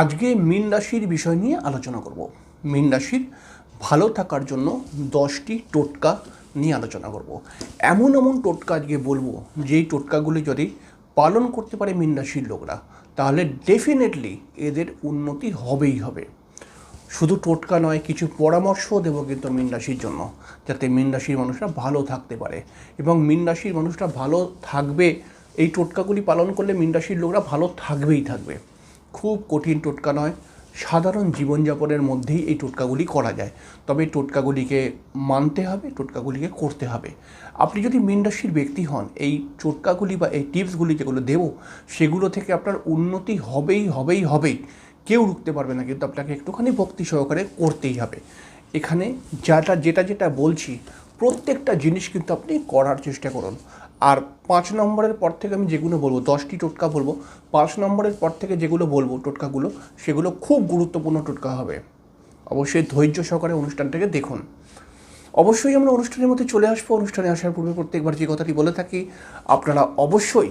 আজকে মীন রাশির বিষয় নিয়ে আলোচনা করব। মীন রাশির ভালো থাকার জন্য দশটি টোটকা নিয়ে আলোচনা করব। এমন এমন টোটকা আজকে বলব, যেই টোটকাগুলি যদি পালন করতে পারে মীন রাশির লোকরা, তাহলে ডেফিনেটলি এদের উন্নতি হবেই হবে। শুধু টোটকা নয়, কিছু পরামর্শও দেবো কিন্তু মীন রাশির জন্য, যাতে মীন রাশির মানুষরা ভালো থাকতে পারে। এবং মীন রাশির মানুষরা ভালো থাকবে, এই টোটকাগুলি পালন করলে মীন রাশির লোকরা ভালো থাকবেই থাকবে। খুব কঠিন টোটকা নয়, সাধারণ জীবনযাপনের মধ্যেই এই টোটকাগুলি করা যায়। তবে টোটকাগুলিকে মানতে হবে, টোটকাগুলিকে করতে হবে। আপনি যদি মীন রাশির ব্যক্তি হন, এই টোটকাগুলি বা এই টিপসগুলি যেগুলো দেবো, সেগুলো থেকে আপনার উন্নতি হবেই হবেই হবেই। কেউ রুখতে পারবে না, কিন্তু আপনাকে একটুখানি ভক্তি সহকারে করতেই হবে। এখানে যাটা, যেটা যেটা বলছি, প্রত্যেকটা জিনিস কিন্তু আপনি করার চেষ্টা করুন। আর পাঁচ নম্বরের পর থেকে আমি যেগুলো বলব, দশটি টোটকা বলব, পাঁচ নম্বরের পর থেকে যেগুলো বলব টোটকাগুলো, সেগুলো খুব গুরুত্বপূর্ণ টোটকা হবে। অবশ্যই ধৈর্য সহকারে অনুষ্ঠানটাকে দেখুন। অবশ্যই আমরা অনুষ্ঠানের মধ্যে চলে আসব। অনুষ্ঠানে আসার পূর্বে প্রত্যেকবার যে কথাটি বলে থাকি, আপনারা অবশ্যই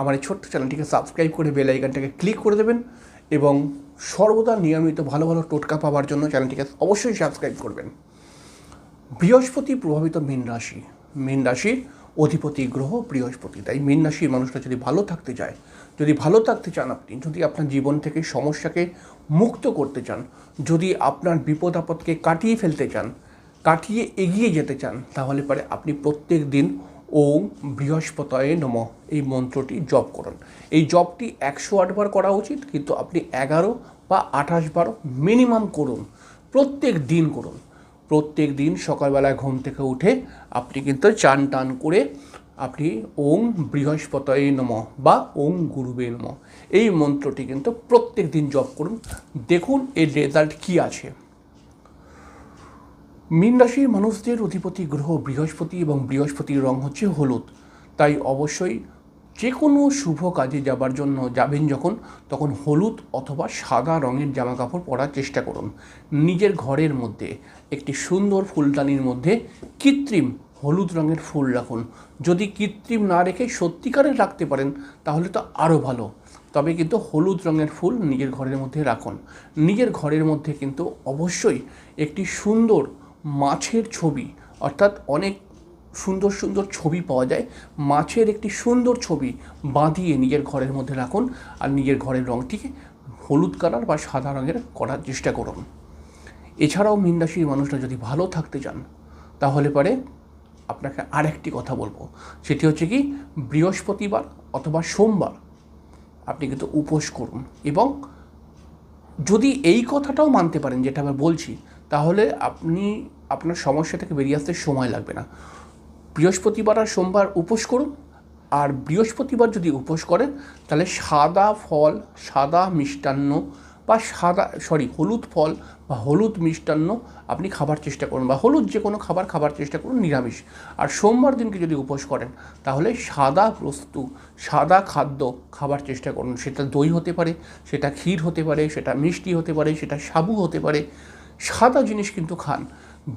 আমার এই ছোট্ট চ্যানেলটিকে সাবস্ক্রাইব করে বেল আইকনটাকে ক্লিক করে দেবেন এবং সর্বদা নিয়মিত ভালো ভালো টোটকা পাওয়ার জন্য চ্যানেলটিকে অবশ্যই সাবস্ক্রাইব করবেন। বৃহস্পতি প্রভাবিত মীন রাশি। মীন রাশির অধিপতি, গ্রহ, বৃহস্পতি। তাই মীন রাশির মানুষরা যদি ভালো থাকতে চায়, যদি ভালো থাকতে চান আপনি, যদি আপনার জীবন থেকে সমস্যাকে মুক্ত করতে চান, যদি আপনার বিপদ আপদকে কাটিয়ে ফেলতে চান, কাটিয়ে এগিয়ে যেতে চান, তাহলে পরে আপনি প্রত্যেক দিন ওম বৃহস্পতয়ে নম। এই মন্ত্রটি জপ করুন। এই জপটি একশো আটবার করা উচিত, কিন্তু আপনি এগারো বা আঠাশ বার মিনিমাম করুন। প্রত্যেক দিন করুন। প্রত্যেক দিন সকালবেলায় ঘুম থেকে উঠে আপনি কিন্তু চান টান করে আপনি ওং বৃহস্পতয়ে নম বা ওং গুরুবে নম। এই মন্ত্রটি কিন্তু প্রত্যেক দিন জপ করুন। দেখুন এর রেজাল্ট কী আছে। মীন রাশির মানুষদের অধিপতি গ্রহ বৃহস্পতি এবং বৃহস্পতির রং হচ্ছে হলুদ। তাই অবশ্যই যে কোনো শুভ কাজে যাবার জন্য যাবেন যখন, তখন হলুদ অথবা সাদা রঙের জামা কাপড় পরার চেষ্টা করুন। নিজের ঘরের মধ্যে, একটি সুন্দর ফুলদানির মধ্যে কৃত্রিম হলুদ রঙের ফুল রাখুন। যদি কৃত্রিম না রেখে সত্যিকারের রাখতে পারেন, তাহলে তো আরও ভালো। তবে কিন্তু হলুদ রঙের ফুল নিজের ঘরের মধ্যে রাখুন। নিজের ঘরের মধ্যে কিন্তু অবশ্যই একটি সুন্দর মাছের ছবি, অর্থাৎ অনেক সুন্দর সুন্দর ছবি পাওয়া যায়। মাছের একটি সুন্দর ছবি বাঁধিয়ে নিজের ঘরের মধ্যে রাখুন আর নিজের ঘরের রঙটিকে হলুদ কালার বা সাদা রঙের করার চেষ্টা করুন। এছাড়াও মীন রাশির মানুষরা যদি ভালো থাকতে চান, তাহলে পরে আপনাকে আরেকটি কথা বলব। সেটি হচ্ছে কি, বৃহস্পতিবার অথবা সোমবার আপনি কিন্তু উপোস করুন এবং যদি এই কথাটাও মানতে পারেন, যেটা আমি বলছি, তাহলে আপনি আপনার সমস্যা থেকে বেরিয়ে আসতে সময় লাগবে না। বৃহস্পতিবার আর সোমবার উপোস করুন। আর বৃহস্পতিবার যদি উপোস করেন, তাহলে সাদা ফল, সাদা মিষ্টান্ন বা সাদা, সরি, হলুদ ফল বা হলুদ মিষ্টান্ন আপনি খাবার চেষ্টা করুন বা হলুদ যে কোনো খাবার খাবার চেষ্টা করুন, নিরামিষ। আর সোমবার দিনকে যদি উপোস করেন, তাহলে সাদা বস্তু, সাদা খাদ্য খাবার চেষ্টা করুন। সেটা দই হতে পারে, সেটা ক্ষীর হতে পারে, সেটা মিষ্টি হতে পারে, সেটা সাবু হতে পারে। সাদা জিনিস কিন্তু খান।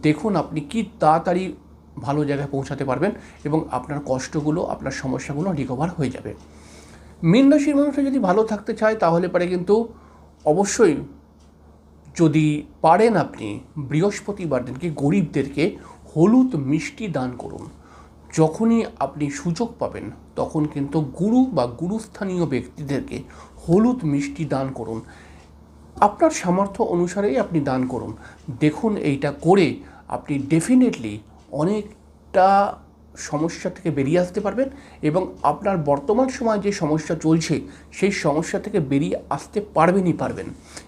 দেখুন আপনি কি তাড়াতাড়ি ভালো জায়গায় পৌঁছাতে পারবেন এবং আপনার কষ্টগুলো, আপনার সমস্যাগুলো রিকভার হয়ে যাবে। মীন রাশির মানুষরা যদি ভালো থাকতে চায়, তাহলে পারে কিন্তু অবশ্যই যদি পারেন আপনি বৃহস্পতিবার দিনকে গরিবদেরকে হলুদ মিষ্টি দান করুন। যখনই আপনি সুযোগ পাবেন, তখন কিন্তু গুরু বা গুরুস্থানীয় ব্যক্তিদেরকে হলুদ মিষ্টি দান করুন। আপনার সামর্থ্য অনুসারেই আপনি দান করুন। দেখুন এইটা করে আপনি ডেফিনেটলি অনেকটা সমস্যা থেকে বেরিয়ে আসতে পারবেন এবং আপনার বর্তমান সময় যে সমস্যা চলছে, সেই সমস্যা থেকে বেরিয়ে আসতে পারবেনই পারবেন।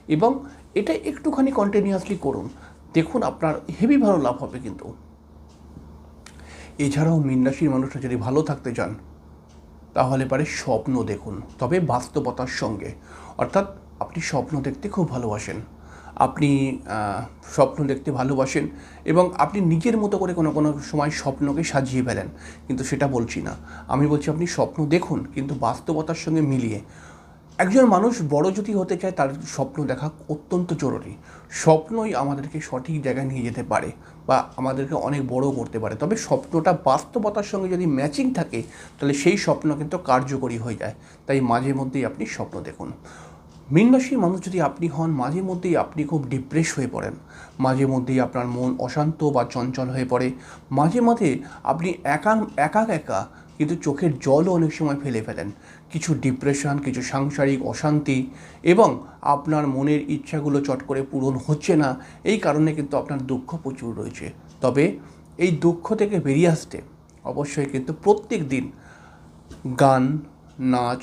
এবং এটা একটুখানি কন্টিনিউয়াসলি করুন। দেখুন, আপনার হেভি ভালো লাভ হবে কিন্তু। এছাড়াও মীন রাশির মানুষরা যদি ভালো থাকতে চান, তাহলে পারে স্বপ্ন দেখুন। তবে বাস্তবতার সঙ্গে। অর্থাৎ আপনি স্বপ্ন দেখতে খুব ভালোবাসেন। আপনি স্বপ্ন দেখতে ভালোবাসেন এবং আপনি নিজের মতো করে কোনো কোনো সময় স্বপ্নকে সাজিয়ে ফেলেন, কিন্তু সেটা বলছি না। আমি বলছি আপনি স্বপ্ন দেখুন, কিন্তু বাস্তবতার সঙ্গে মিলিয়ে। একজন মানুষ বড় যদি হতে চায়, তার স্বপ্ন দেখা অত্যন্ত জরুরি। স্বপ্নই আমাদেরকে সঠিক জায়গায় নিয়ে যেতে পারে বা আমাদেরকে অনেক বড় করতে পারে। তবে স্বপ্নটা বাস্তবতার সঙ্গে যদি ম্যাচিং থাকে, তাহলে সেই স্বপ্ন কিন্তু কার্যকরী হয়ে যায়। তাই মাঝে মধ্যেই আপনি স্বপ্ন দেখুন। মীন রাশির মানুষ যদি আপনি হন, মাঝে মধ্যেই আপনি খুব ডিপ্রেস হয়ে পড়েন। মাঝে মধ্যেই আপনার মন অশান্ত বা চঞ্চল হয়ে পড়ে। মাঝে মাঝে আপনি একা একা একা কিন্তু চোখের জলও অনেক সময় ফেলে ফেলেন। কিছু ডিপ্রেশন কিছু সাংসারিক অশান্তি এবং আপনার মনের ইচ্ছাগুলো চট করে পূরণ হচ্ছে না, এই কারণে কিন্তু আপনার দুঃখ প্রচুর রয়েছে। তবে এই দুঃখ থেকে বেরিয়ে আসতে অবশ্যই কিন্তু প্রত্যেক দিন গান, নাচ,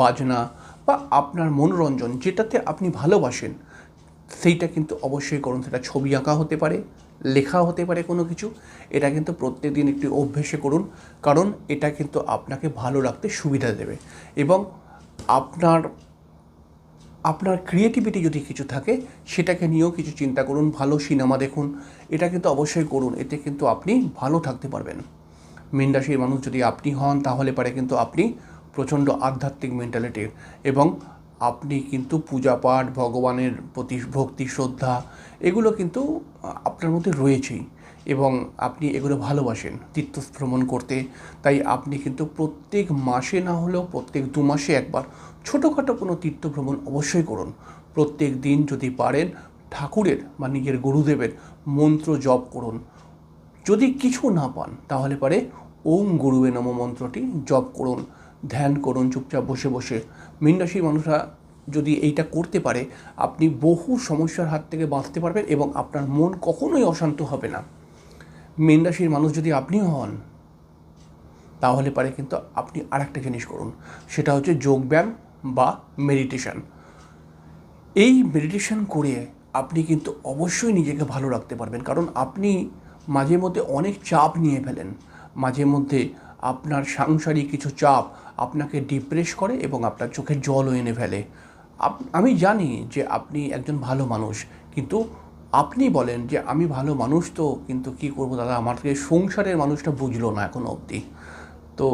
বাজনা বা আপনার মনোরঞ্জন যেটাতে আপনি ভালোবাসেন, সেইটা কিন্তু অবশ্যই করুন। সেটা ছবি আঁকা হতে পারে, লেখা হতে পারে কোনো কিছু। এটা কিন্তু প্রত্যেক দিন একটি অভ্যেসে করুন, কারণ এটা কিন্তু আপনাকে ভালো রাখতে সুবিধা দেবে। এবং আপনার আপনার ক্রিয়েটিভিটি যদি কিছু থাকে, সেটাকে নিয়েও কিছু চিন্তা করুন, ভালো সিনেমা দেখুন। এটা কিন্তু অবশ্যই করুন, এতে কিন্তু আপনি ভালো থাকতে পারবেন। মীন রাশির মানুষ যদি আপনি হন, তাহলে পারে কিন্তু আপনি প্রচণ্ড আধ্যাত্মিক মেন্টালিটির এবং আপনি কিন্তু পূজা পাঠ, ভগবানের প্রতি ভক্তি, শ্রদ্ধা, এগুলো কিন্তু আপনার মধ্যে রয়েছেই। এবং আপনি এগুলো ভালোবাসেন তীর্থ ভ্রমণ করতে। তাই আপনি কিন্তু প্রত্যেক মাসে না হলেও প্রত্যেক দু মাসে একবার ছোটোখাটো কোনো তীর্থ ভ্রমণ অবশ্যই করুন। প্রত্যেক দিন যদি পারেন ঠাকুরের বা নিজের গুরুদেবের মন্ত্র জপ করুন। যদি কিছু না পান তাহলে পারে ওম গুরুবে নম মন্ত্রটি জপ করুন। ধ্যান করুন, চুপচাপ বসে বসে। মীন রাশির মানুষরা যদি এইটা করতে পারে, আপনি বহু সমস্যার হাত থেকে বাঁচতে পারবেন এবং আপনার মন কখনোই অশান্ত হবে না। মীন রাশির মানুষ যদি আপনিও হন, তাহলে পারে কিন্তু আপনি আরেকটা জিনিস করুন। সেটা হচ্ছে যোগব্যায়াম বা মেডিটেশন। এই মেডিটেশন করে আপনি কিন্তু অবশ্যই নিজেকে ভালো রাখতে পারবেন। কারণ আপনি মাঝে মধ্যে অনেক চাপ নিয়ে ফেলেন। মাঝে মধ্যে আপনার সাংসারিক কিছু চাপ আপনাকে ডিপ্রেস করে এবং আপনার চোখে জলও এনে ফেলে। আমি জানি যে আপনি একজন ভালো মানুষ, কিন্তু আপনি বলেন যে আমি ভালো মানুষ তো, কিন্তু কি করব দাদা? আমার থেকে সংসারের মানুষটা বুঝলো না এখনও অবধি। তো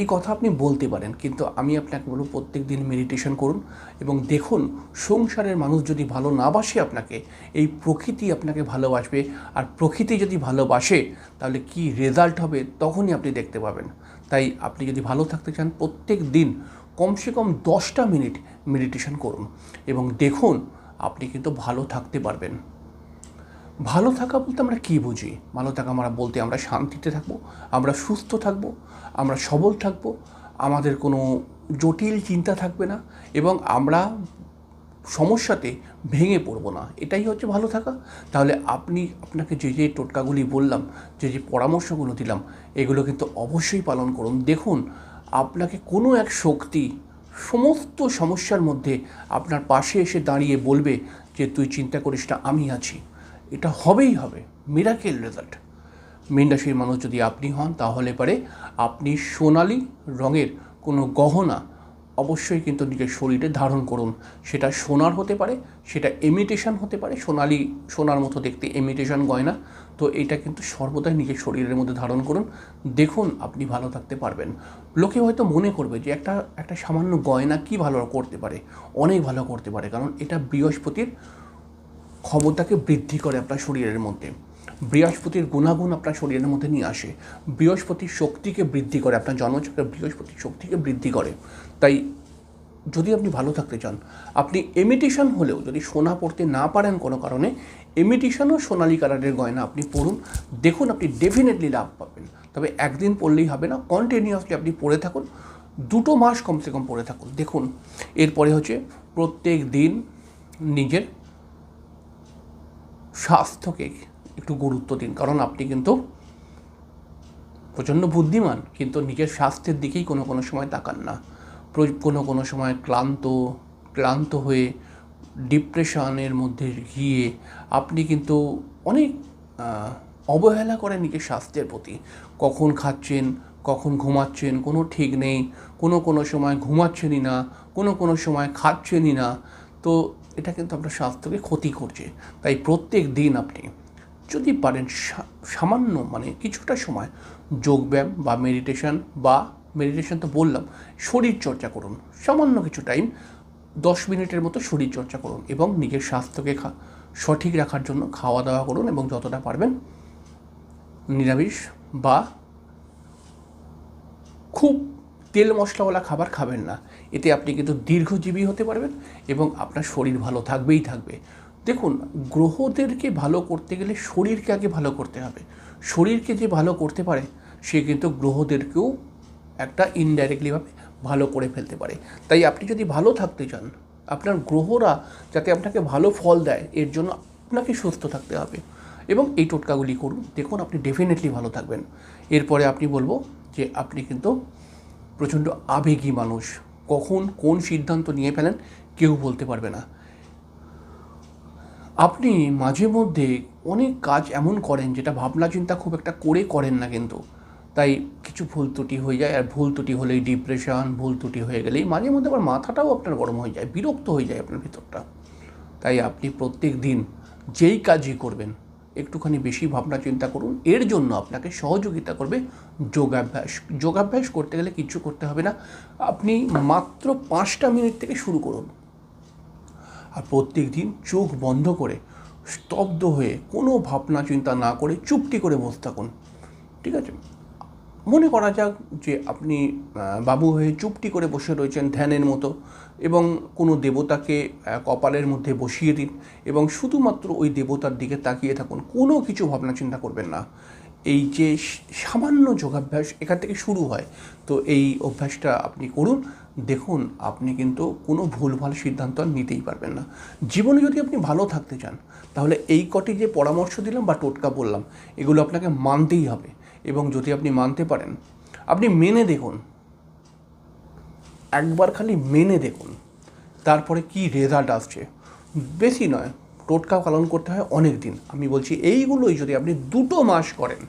এই কথা আপনি বলতে পারেন, কিন্তু আমি আপনাকে বলব প্রত্যেক দিন মেডিটেশন করুন এবং দেখুন, সংসারের মানুষ যদি ভালো না বাসে আপনাকে, এই প্রকৃতি আপনাকে ভালোবাসবে। আর প্রকৃতি যদি ভালোবাসে, তাহলে কি রেজাল্ট হবে তখনই আপনি দেখতে পাবেন। তাই আপনি যদি ভালো থাকতে চান, প্রত্যেক দিন কমসে কম দশটা মিনিট মেডিটেশন করুন এবং দেখুন আপনি কিন্তু ভালো থাকতে পারবেন। ভালো থাকা বলতে আমরা কী বুঝি? ভালো থাকা আমরা বলতে আমরা শান্তিতে থাকব, আমরা সুস্থ থাকব, আমরা সবল থাকব, আমাদের কোনো জটিল চিন্তা থাকবে না এবং আমরা সমস্যাতে ভেঙে পড়ব না, এটাই হচ্ছে ভালো থাকা। তাহলে আপনি, আপনাকে যে যে টোটকাগুলি বললাম, যে যে পরামর্শগুলো দিলাম, এগুলো কিন্তু অবশ্যই পালন করুন। দেখুন, আপনাকে কোনো এক শক্তি সমস্ত সমস্যার মধ্যে আপনার পাশে এসে দাঁড়িয়ে বলবে যে, তুই চিন্তা করিস না, আমি আছি। এটা হবেই হবে। মিরাকেল রেজাল্ট মীন রাশির মানুষ যদি আপনি হন, তাহলে পারে আপনি সোনালি রঙের কোনো গহনা অবশ্যই কিন্তু নিজের শরীরে ধারণ করুন। সেটা সোনার হতে পারে, সেটা ইমিটেশন হতে পারে, সোনালি, সোনার মতো দেখতে ইমিটেশন গয়না। তো এটা কিন্তু সর্বদাই নিজের শরীরের মধ্যে ধারণ করুন। দেখুন আপনি ভালো থাকতে পারবেন। লোকে হয়তো মনে করবে যে একটা একটা সামান্য গয়না কি ভালো করতে পারে? অনেক ভালো করতে পারে। কারণ এটা বৃহস্পতির ক্ষমতাকে বৃদ্ধি করে আপনার শরীরের মধ্যে। বৃহস্পতির গুণাগুণ আপনার শরীরের মধ্যে নিয়ে আসে। বৃহস্পতির শক্তিকে বৃদ্ধি করে, আপনার জন্মচক্রে বৃহস্পতির শক্তিকে বৃদ্ধি করে। তাই যদি আপনি ভালো থাকতে চান, আপনি এমিটেশন হলেও যদি সোনা পড়তে না পারেন কোনো কারণে এমিটেশনও সোনালি কালারের গয়না আপনি পড়ুন। দেখুন আপনি ডেফিনেটলি লাভ পাবেন। তবে একদিন পড়লেই হবে না কন্টিনিউয়াসলি আপনি পড়ে থাকুন। দুটো মাস কমসে কম পড়ে থাকুন। দেখুন, এরপরে হচ্ছে প্রত্যেক দিন নিজের স্বাস্থ্যকে একটু গুরুত্ব দিন। কারণ আপনি কিন্তু প্রচণ্ড বুদ্ধিমান, কিন্তু নিজের স্বাস্থ্যের দিকেই কোনো কোনো সময় তাকান না। কোনো কোনো সময় ক্লান্ত ক্লান্ত হয়ে ডিপ্রেশনের মধ্যে গিয়ে আপনি কিন্তু অনেক অবহেলা করেন নিজের স্বাস্থ্যের প্রতি। কখন খাচ্ছেন, কখন ঘুমাচ্ছেন, কোনো ঠিক নেই, কোনো কোনো সময় ঘুমাচ্ছেনই না, কোনো কোনো সময় খাচ্ছেনই না। তো এটা কিন্তু আপনার স্বাস্থ্যকে ক্ষতি করছে। তাই প্রত্যেক দিন আপনি যদি পারেন সামান্য মানে কিছুটা সময় যোগব্যায়াম বা মেডিটেশন বা মেডিটেশন তো বললাম, শরীর চর্চা করুন। সামান্য কিছু টাইম দশ মিনিটের মতো শরীর চর্চা করুন এবং নিজের স্বাস্থ্যকে সঠিক রাখার জন্য খাওয়া দাওয়া করুন এবং যতটা পারবেন নিরামিষ বা খুব তেল মশলাওয়ালা খাবার খাবেন না। এতে আপনি কিন্তু দীর্ঘজীবী হতে পারবেন এবং আপনার শরীর ভালো থাকবেই থাকবে। দেখুন, গ্রহদেরকে ভালো করতে গেলে শরীরকে আগে ভালো করতে হবে। শরীরকে যে ভালো করতে পারে, সে কিন্তু গ্রহদেরকেও একটা ইনডাইরেক্টলিভাবে ভালো করে ফেলতে পারে। তাই আপনি যদি ভালো থাকতে চান, আপনার গ্রহরা যাতে আপনাকে ভালো ফল দেয়, এর জন্য আপনাকে সুস্থ থাকতে হবে। এবং এই টোটকাগুলি করুন। দেখুন, আপনি ডেফিনেটলি ভালো থাকবেন। এরপরে আপনি বলব যে, আপনি কিন্তু প্রচণ্ড আবেগী মানুষ। কখন কোন সিদ্ধান্ত নিয়ে ফেলেন, কেউ বলতে পারবে না। আপনি মাঝে মধ্যে অনেক কাজ এমন করেন যেটা ভাবনা চিন্তা খুব একটা করে করেন না কিন্তু। তাই কিছু ভুল ত্রুটি হয়ে যায় আর ভুল ত্রুটি হলেই ডিপ্রেশন ভুল ত্রুটি হয়ে গেলেই মাঝে মধ্যে আবার মাথাটাও আপনার গরম হয়ে যায়, বিরক্ত হয়ে যায় আপনার ভিতরটা। তাই আপনি প্রত্যেক দিন যেই কাজই করবেন, একটুখানি বেশি ভাবনা চিন্তা করুন। এর জন্য আপনাকে সহযোগিতা করবে যোগাভ্যাস। যোগাভ্যাস করতে গেলে কিছু করতে হবে না। আপনি মাত্র পাঁচটা মিনিট থেকে শুরু করুন। আর প্রত্যেক দিন চোখ বন্ধ করে স্তব্ধ হয়ে কোনো ভাবনা চিন্তা না করে চুপটি করে বসে থাকুন। ঠিক আছে? মনে করা যাক যে আপনি বাবু হয়ে চুপটি করে বসে রয়েছেন ধ্যানের মতো এবং কোনো দেবতাকে কপালের মধ্যে বসিয়ে দিন এবং শুধুমাত্র ওই দেবতার দিকে তাকিয়ে থাকুন, কোনো কিছু ভাবনা চিন্তা করবেন না। এই যে সামান্য যোগাভ্যাস এখান থেকে শুরু হয়। তো এই অভ্যাসটা আপনি করুন দেখুন, আপনি কিন্তু কোনো ভুলভাল সিদ্ধান্ত আর নিতেই পারবেন না। জীবনে যদি আপনি ভালো থাকতে চান, তাহলে এই কটি যে পরামর্শ দিলাম বা টোটকা বললাম, এগুলো আপনাকে মানতেই হবে। এবং যদি আপনি মানতে পারেন, আপনি মেনে দেখুন। একবার খালি মেনে দেখুন, তারপরে কি রেজাল্ট আসছে। বেশি নয়, টোটকা পালন করতে হয় অনেক দিন আমি বলছি, এইগুলোই যদি আপনি দুটো মাস করেন,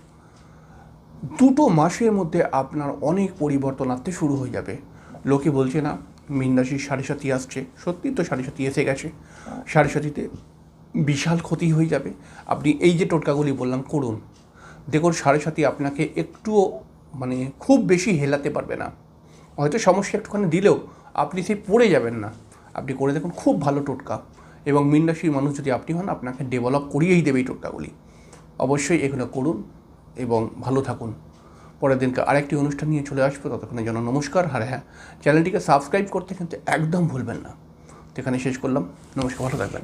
দুটো মাসের মধ্যে আপনার অনেক পরিবর্তন আসতে শুরু হয়ে যাবে। লোকে বলছে না মিন্দাসির সাড়ে সাথী আসছে। সত্যি তো সাড়ে সাথী এসে গেছে। সাড়ে সাথীতে বিশাল ক্ষতি হয়ে যাবে। আপনি এই যে টোটকাগুলি বললাম, করুন। দেখুন, সাড়ে সাথী আপনাকে একটুও মানে খুব বেশি হেলাতে পারবে না। হয়তো সমস্যা একটুখানি দিলেও আপনি সেই পড়ে যাবেন না। আপনি করে দেখুন, খুব ভালো টোটকা। এবং মিন্দাসির মানুষ যদি আপনি হন, আপনাকে ডেভেলপ করিয়েই দেবে এই টোটকাগুলি। অবশ্যই এগুলো করুন এবং ভালো থাকুন। পরের দিনকে আরেকটি অনুষ্ঠান নিয়ে চলে আসব। ততক্ষণের জন্য নমস্কার আর হ্যাঁ। চ্যানেলটিকে সাবস্ক্রাইব করতে কিন্তু একদম ভুলবেন না। এখানে শেষ করলাম। নমস্কার, ভালো থাকবেন।